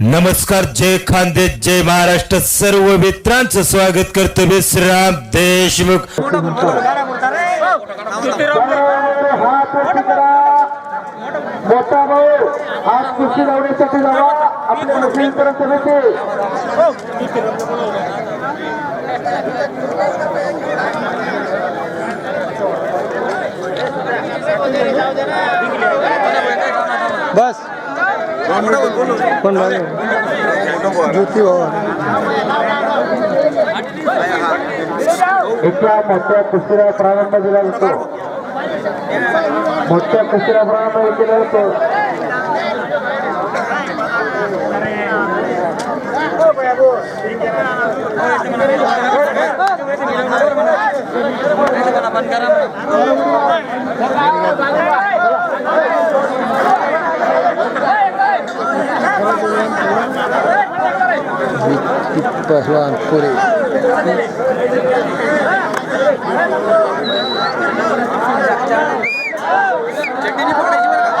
नमस्कार जय खांदे जय महाराष्ट्र. सर्व मित्रांचं स्वागत करतो विश्राम देशमुख. मोठा भाऊ आज कुस्ती लावण्यासाठी जावा आपल्या बस. कोण लागले ज्योती बाबा इथल्या मोठ्या कुस्तीला प्रारंभ दिला जातो मोठ्या कुस्तीला प्रारंभ केला जातो पहलवान पुरे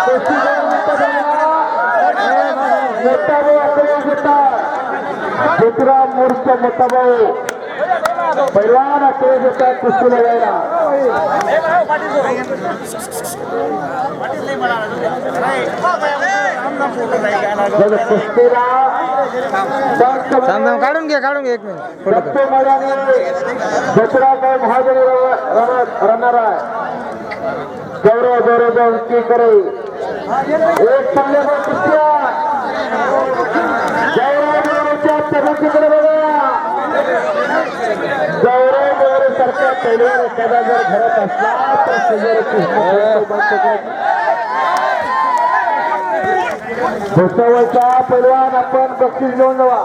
दुसरा मूर्त आपल्याला घेतात ज्योतिराव होता मोठा भाऊ पाटील थांब काढून घे काढून घे एक मिनिट फोटो काढ. आहे गौरव गौरव गौरव करे एक चांगल्या गौरव गौरवच्या प्रगतीकडे बघा गौरव गौरव सारख्या पहिल्यावर एखादा जर घरात असला तर भुसावळचा पैलवान आपण बक्षीस घेऊन जावा.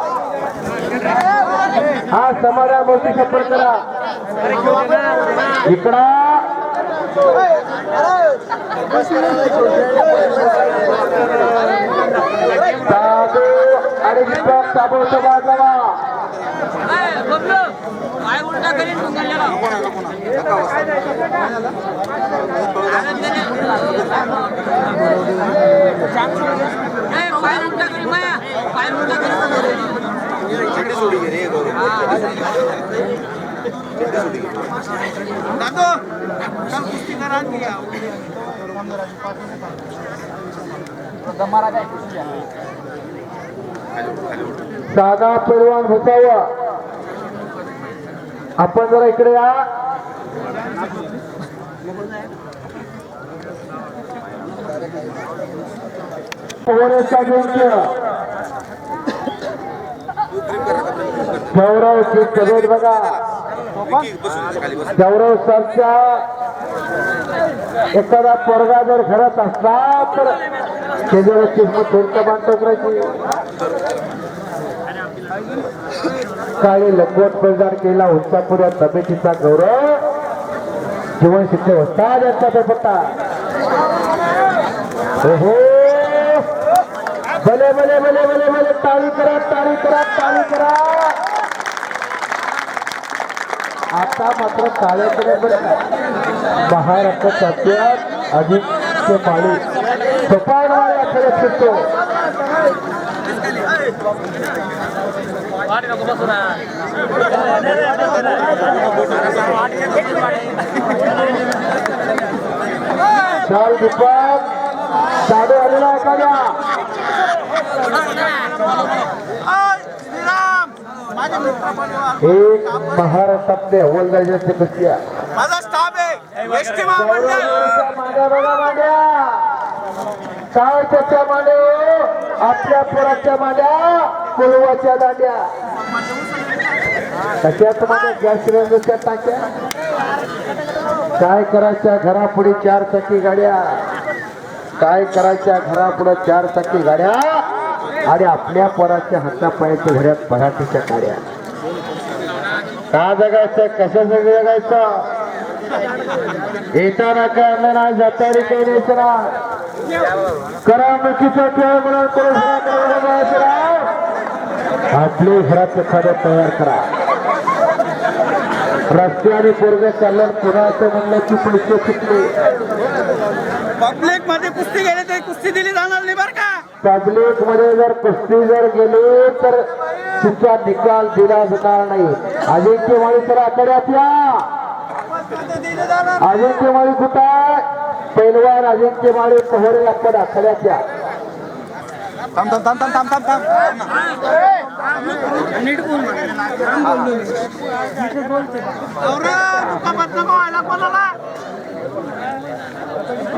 हा समाजा मोठी सफर करा. इकडा. साधू आणि दीपक साबोचा बाजावा काय उलटा करीन मग गल्ल्याला ए, पैलवान भुसावा आपण जरा इकडे या. पोहण्याचा योग्य गौरव श्री कबीर बघा. गौरव सरच्या एखादा पोरगा जर घरात असला तर त्याच्यावर किंमत थोडक्या बांधतो करायची काळी लंगोट पैदार केला उंचापुऱ्या तब्येतीचा गौरव. जीवन शिक्षक होता यांचा पत्ता हो भले भले भले भले भले टाळी करा टाळी करा टाळी करा. आता मात्र काळ्याकडे बरं का महाराष्ट्र चालत्यात अधिक ते पाणी सोपानवाला खेळ फिरतो चाल दुपार साडे आलेला एखाद्या एक महाराष्ट्रातले हवलदाराचे कुस्त्या माझा स्टाफ आहे एसटी गौरवच्या मांड्या बघा मांड्या काय त्याच्या मांड्या आपल्या पोराच्या मांड्या कुलवाच्या दांड्या कशात माझ्या गॅस सिलेंडरच्या टाक्या काय करायच्या घरापुढे चार चाकी गाड्या काय करायच्या घरापुढे चार चाकी गाड्या आणि आपल्या पोराच्या हातापायाच्या घड्यात पराठीच्या काड्या. का जगायचं? कशाचं जगायचं? येताना काय आणलं नाही जाताना काही न्यायचं ना करामुखीचा खेळ म्हणून पुरस्कार करायला जायचं नाही. आपले घराचं खाद्य तयार करा. रस्ते आणि पूर्व चाललं पुन्हा असं म्हणलं की पैसे चुकले. पब्लिकमध्ये कुस्ती गेले तरी कुस्ती दिली जाणार नाही बरं का? पब्लिकमध्ये जर कुस्ती जर गेली तर तुमचा निकाल दिला जाणार नाही. अजिंक्य माळी तर आकड्यात या. अजिंक्य माळी कुठं आहे? पैलवान अजिंक्य माळी पहरे आपण आखड्यात या. थांब थांब थांब थांब थांब थांब.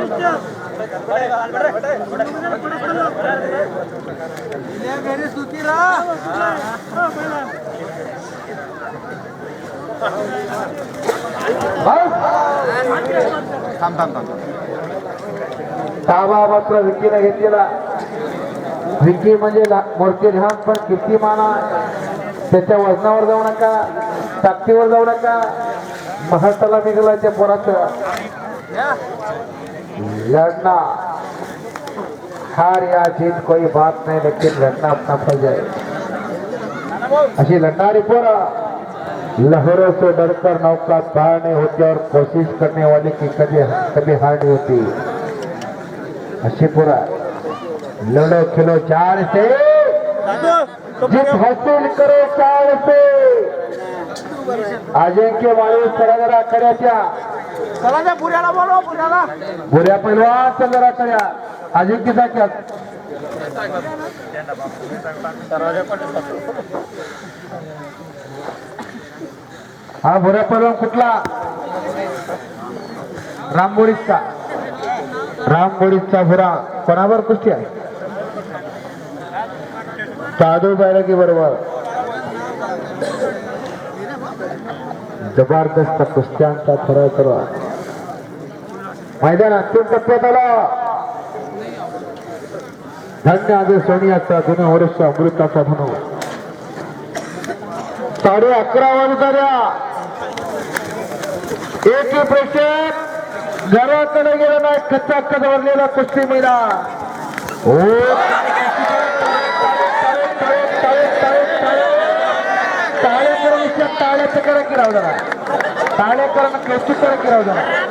थांब थांब थांब थांब ताबा मात्र विकीने घेतलेला. विकी म्हणजे ला- मूर्ती पण कीर्तिमान. माना त्याच्या वजनावर जाऊ नका ताकदीवर जाऊ नका. महाराष्ट्राला निघाला त्या पोराचं. लड़ना। हार या जीत कोई बात नाही लेकिन लढना अपना फल जाए अशी लढणारी पोरं लहरों से डरकर नौका पार नहीं होती और कोशिश करने वाले की कभी कभी हार नहीं होती। अच्छी पूरा लड़ो खिलो चार से। जीत हासिल करो चार से। अजिंक्य माळी सरगरा कड्याच्या चला त्या पुऱ्याला बोलवा पुऱ्याला पुऱ्या पहिलवा चंद्रा कड्या अजिंक्यचा खेळ हा भुऱ्या पहिलवान कुठला? रामबोडीचा रामबोडीचा भुरा कोणावर कुस्ती आहे? साधू बैरगी बरोबर. जबरदस्त कुस्त्यांचा ठराव करवा मैदान अंतिम टप्प्यात आला? धन्य आज सोनियाचा जुन्या वर्ष अमृताचा म्हणून. साडे अकरा वाजता एक प्रेक्षक घराकडे गेला नाही कच्चा कद भरलेला कुस्ती महिला हो. ताळेकरण टाळ्याचं करा किराव जरा ताळेकरण कौतुक करा किराव जरा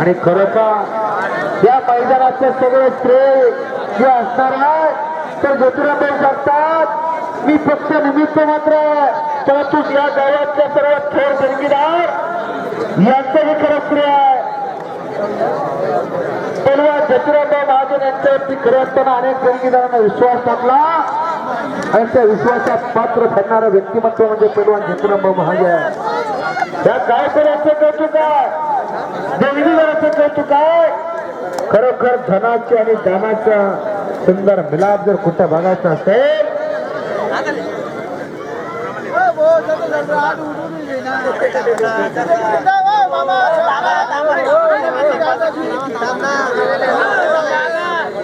आणि खरं का या मैदानाचे सगळे श्रेय जे असणार आहे तर ज्योतिराबाई सांगतात मी पक्ष निमित्त मात्र आहे. परंतु या गावातल्या खेळ थोर यांचं हे खरं श्रेय आहे. पहिल्या ज्योतिराबाई महाजन यांच्यावरती खरं असताना अनेक जंगीदारांना विश्वास टाकला. आणि त्या विश्वासात पात्र ठरणारं व्यक्तिमत्व म्हणजे पैलवान ज्योतिराबाई महाजन. या गायकऱ्याचं कौतुक आहे? देणगीदाराचं कौतुक आहे? खरोखर धनाचे आणि दानाचा सुंदर मिलाप जर कुठं बघायचा असेल हो, हो,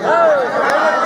हो.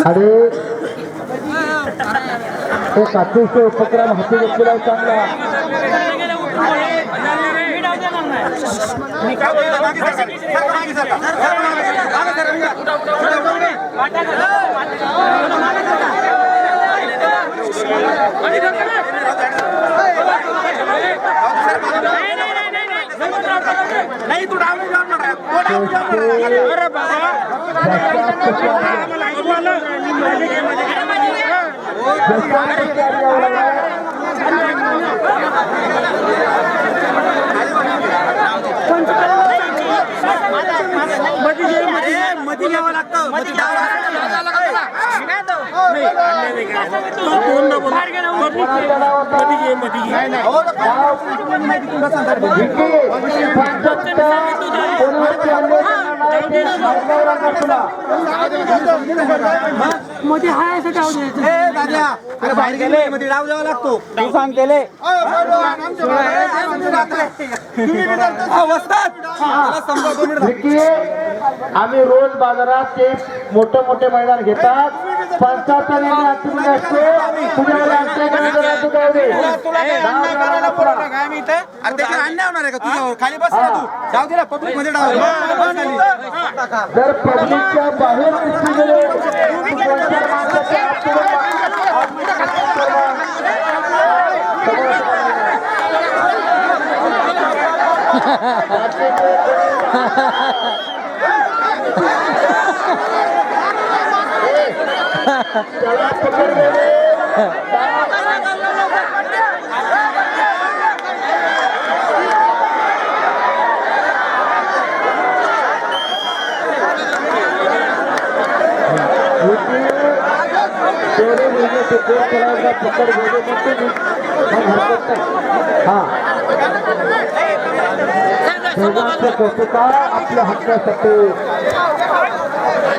अरे तो सातवीस उपक्रम हाती घेतलेला चांगला नाही तू डावली अरे बाबा आम्हाला तो डाव जाणार आहे. अरे बाबा ए, मध्ये घ्यावं लागतं मध्ये लागतं ए, दाद्या, अरे बाहेर गेले मध्ये डाव द्यावा लागतो. तू सांग केले. विकी आम्ही रोज बाजारात ते मोठे मोठे मैदान घेतात. पंचाहत्तर यांनी अंतिम असतो तुझ्यावर अंतिम जरा तू जाऊ दे. तुला काही अन्याय करायला बोलवलं का आम्ही इथे? अरे अन्याय होणार आहे का तुझ्यावर? खाली बस ना तू. जाऊ दे ना पब्लिकमध्ये डाव. जर पब्लिकच्या बाहेर गेले कोणत्या माणसाच्या ते कोण करायचा पकड घेणे म्हणते मी हरकत नाही हा. कौतुका आपल्या हक्कासाठी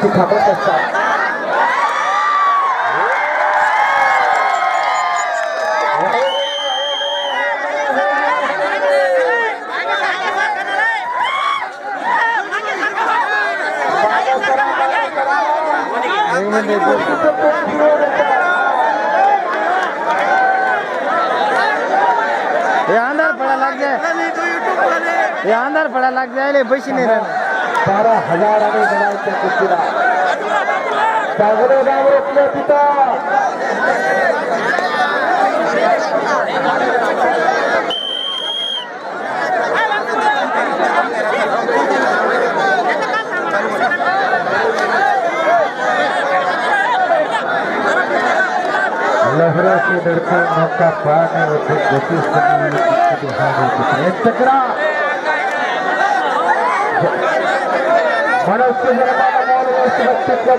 ती असतात. हे अंधार पडा लाग जाय हे अंधार पडा लाग जायले पैसे नाही राहणार बारा हजाराने गणायच्या कुस्तीला सागरे गाव रोखलं कोशिश करने वाले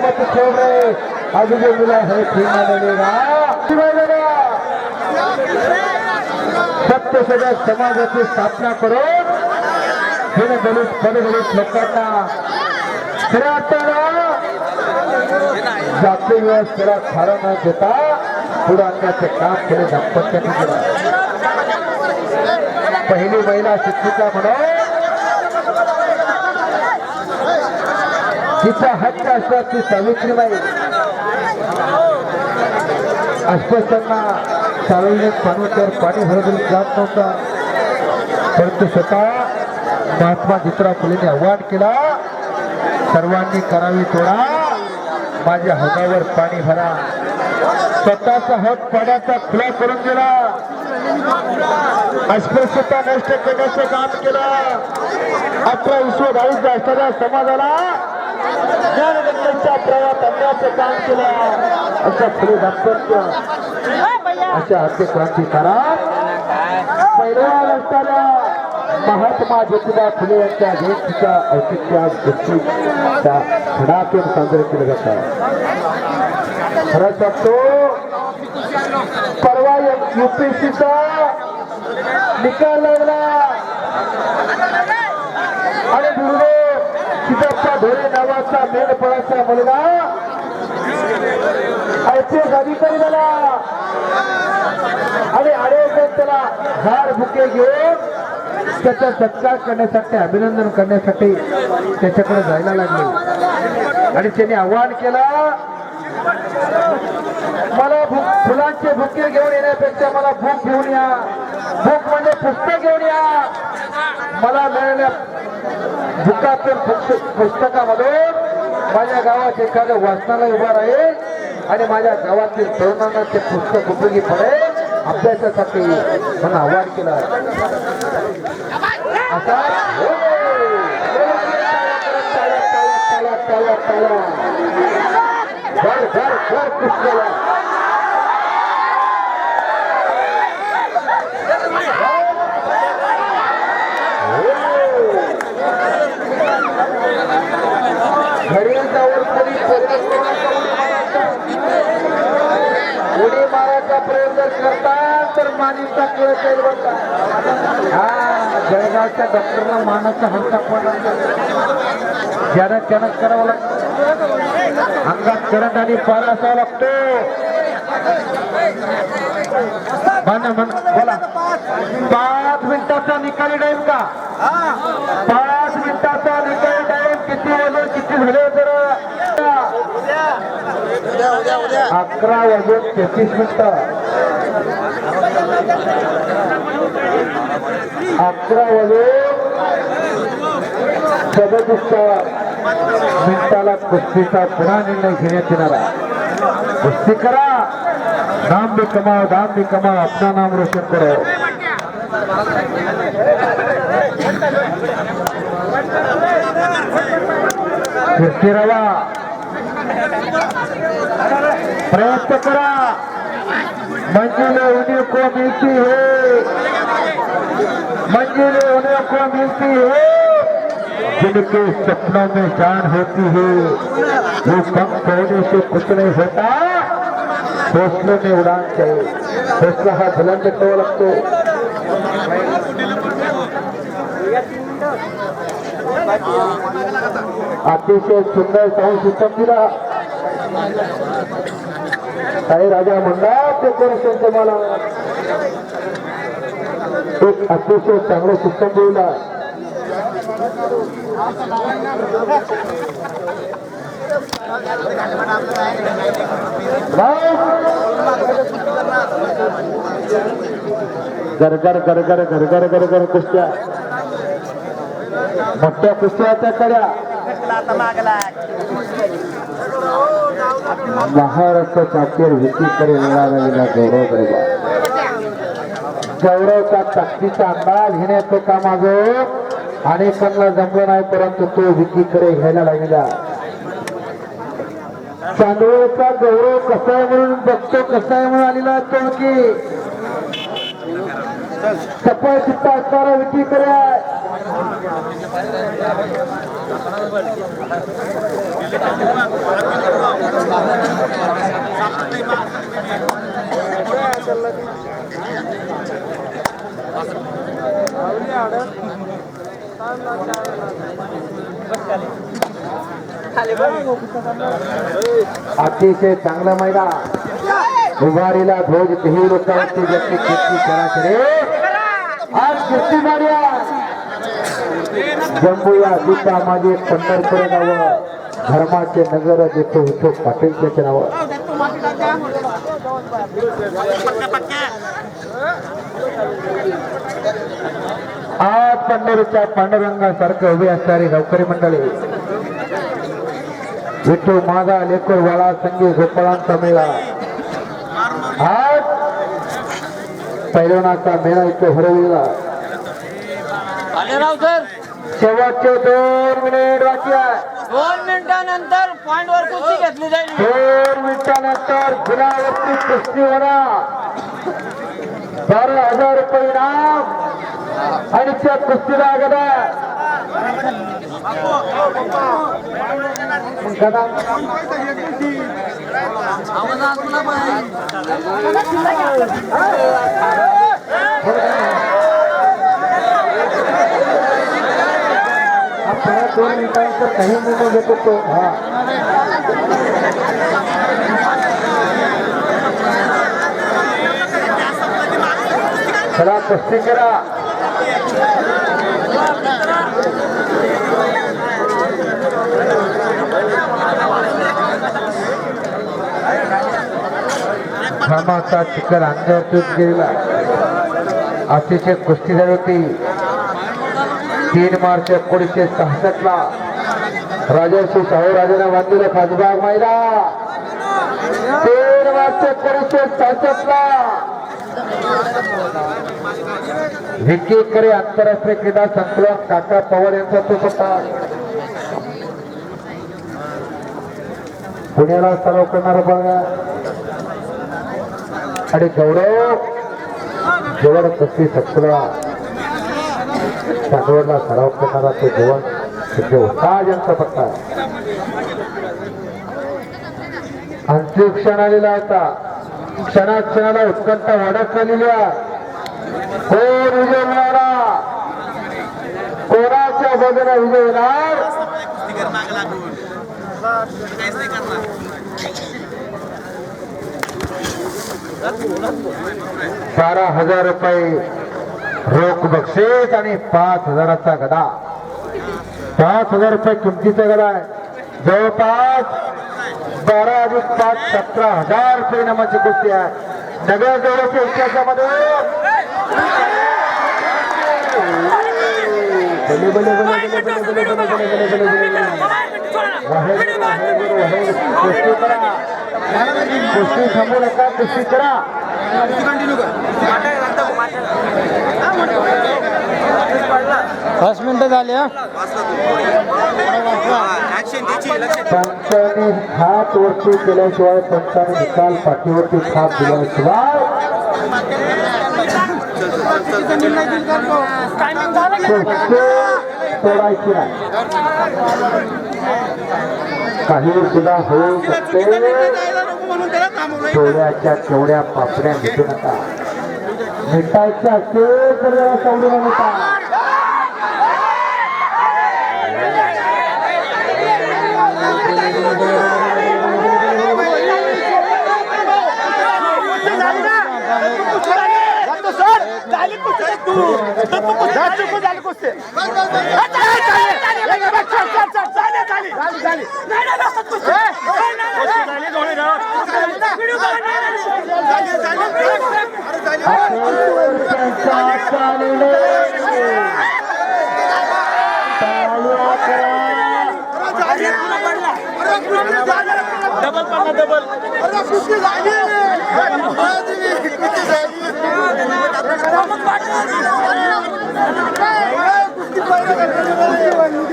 मत छोड़ रहे अभी जो मिला है सत्य सगळ्या समाजाची स्थापना करून हिने दलित पददलित लोकांना खऱ्या अर्थानं जाती व्यवस्थेला थारा न देता पुढे आणण्याचे काम केले दाम्पत्याने केलं पहिली महिला शिक्षिका म्हणून तिचा हक्क असतात ती सावित्रीबाई अस्पष्टांना सार्वजनिक पाण्यावर पाणी भरवून जात नव्हता. परंतु स्वतः महात्मा ज्योतिराव फुलेने आव्हान केला सर्वांनी करावी तोडा माझ्या हौदावर पाणी भरा. स्वतःचा हक पाण्याचा खुला करून दिला. अस्पृश्यता नष्ट करण्याचं काम केलं. अठरा विश्व बावीस असणाऱ्या समाजाला ज्ञानगंगेच्या प्रवाहात आणण्याचं काम केलं. अशा फुले दाम्पत्य अशा हत्या क्रांतिकारा पहिल्या असणाऱ्या महात्मा ज्योतिबा फुले यांच्या जयंतीच्या औचित्यात कुस्तीचा धडाकेन साजरे केलं जातात. खरं सांगतो परवा युपीएससीचा निकाल लागला. आणि गुरुदेव चिदप्पा धोरे नावाचा मेलपणाचा मुलगा आय अधिकारी झाला. आणि अडे त्याला हार बुके घेऊन त्याचा सत्कार करण्यासाठी अभिनंदन करण्यासाठी त्याच्याकडे जायला लागले. आणि त्याने आव्हान केलं मला फुलांचे बुके घेऊन येण्यापेक्षा मला भूक घेऊन या. भूक म्हणजे पुस्तक घेऊन या. मला मिळाल्या बुकातून पुस्तकामधून माझ्या गावात एखादं वाचनालय उभा राहील आणि माझ्या गावातील तरुणांना ते पुस्तक उपयोगी पडेल अभ्यासासाठी. म्हणून आव्हान केलं. घर घर घर कुस्त्याला घडीचा वर उडी मारायचा. उडी मारायचा प्रयत्न करता तर मानीचा कळ जाईल बरं हा जळगावच्या डॉक्टरला मानाचा हलका पडला ज्यानं त्यानं करावं लागतं अंगात करंट आणि पार असावा लागतो. बोला. पाच मिनिटाचा निकाली टाईम का? पाच मिनिटाचा निकाली टाईम किती वाजून किती झाले तर अकरा वाजून तेहतीस मिनिट. अकरा वाजून सदतीस मिनिटाला कुस्तीचा पुन्हा निर्णय घेण्यात येणार आहे. कुस्ती करा. नाम भी कमाओ दाम भी कमाओ अपना नाम रोशन करो. कुस्ती रवा. प्रयत्न करा. मंजिले उन्हीं को मिलती है? मंजिले उन्हीं को मिलती है? जिनके सपनों में जान होती है। वो कम कहने से कुछ नहीं होता। हौसले में उड़ान चाहिए हौसला हा बुलंद तो। लागतो अतिशय सुंदर साऊंड सिस्टम दिला काही राजा मंडळ डेकोरेशन तुम्हाला एक अतिशय चांगलं सिस्टम दिला गरगर गरगर गरगर गरगर कुस्त्या. मोठ्या कुस्त्याच्या कड्या. महाराष्ट्र चाकेर विकीकडे मिळालेला गौरव गरीबा गौरवचा ताकदीचा अंदाज घेण्याचं काम माझं अनेकांना जमलं नाही परंतु तो विकीकडे घ्यायला लागला. चांदोळचा गौरव कसा आहे म्हणून बघतो कसा आहे म्हणून आलेला तो की सफळ चित्ता असणारा विकीकडे आहे. अतिशय चांगला मैदा उभारीला ध्वज ही लोकांची व्यक्ती कीर्ती कराकडे आज कुस्ती मार्या जम्बूया गीता माझे पंढरपूर नाव. धर्माचे नगर देतो होतो पाटीलचे नाव. आज पंढरीच्या पांडुरंगासारखं उभी असणारी नोकरी मंडळी विठू माझा लेकर वाळा संगी गोपाळांचा मेळा. आज पैलवानाचा मेळा इथे हरवलेला. शेवटचे दोन मिनिट बाकी आहे. दोन मिनिटानंतर पॉइंट वर कुस्ती घेतली जाईल. दोन मिनिटानंतर गुलावरती कुस्ती होणार. बारा हजार रुपये इनाम. आणि त्या कुस्तीला गदा गदा हा दोन काही निर्णय घेतो तो हा चला कुस्ती करा घामाचा चिखल अंगावर तूप गेला. अतिशय कुस्ती झाली होती. तीन मार्च एकोणीसशे सहासष्ट ला राजर्षी शाहू राजाने बांधलेला खासबाग मैदा तीन मार्च एकोणीसशे सहासष्ट ला विकेकडे आंतरराष्ट्रीय क्रीडा संकुलन काका पवार यांचा तो पत्ता पुण्याला सराव करणारा बघा. आणि गौरव जवळ कशी सत्तरा चांदवडला सराव करणारा तो जेवण म्हणजे होता यांचा पत्ता अंतिम क्षण आलेला होता क्षणाक्षणाला उत्कंठा वाढत चाललेली आहे. कोण विजय मिळाला कोणाच्या बाजूला विजय होणार? बारा हजार रुपये रोख बक्षीस आणि पाच हजाराचा गदा. पाच हजार रुपये किमतीचा गदा आहे. जवळपास बारा अधिक पाच सतरा हजार रुपये नमाची कुस्ती आहे नगर जवळच्या इतिहासामध्ये पाच मिनिटं झाली हा पंचाने हात वरती केल्याशिवाय पंचाने निकाल पाठीवरती थाप दिल्याशिवाय सोडायची नाही. काही सुद्धा होऊ शकते. डोळ्याच्या केवढ्या पापड्या मिटू नका. मिटायच्या असेल तर जरा तू चुकून झाली कुस्ती डबल पन्ना डबल झाली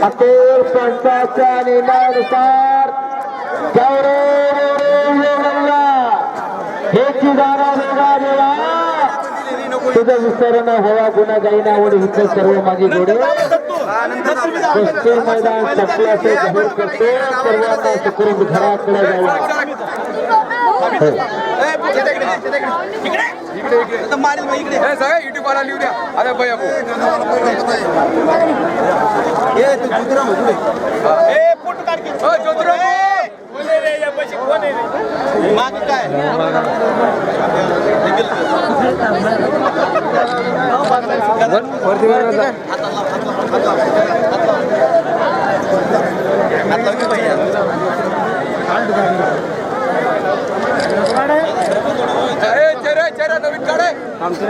अकोर पंचायतच्या नियमानुसार गौरव गौरवला हे चिदारा वेगळा तुझे तुझं में होवा गुना गई ना उन्हें हिचं करो मागे जोडे. पश्चिम मैदान संपल्याचे जाहीर करतो. सुकून घरा कर जाएगा सगळ्या युट्यूब वाला लिहू द्या अरे भाई अबो ए फोटो काढ की ओ ज्योतिराव या पैसे थांबतो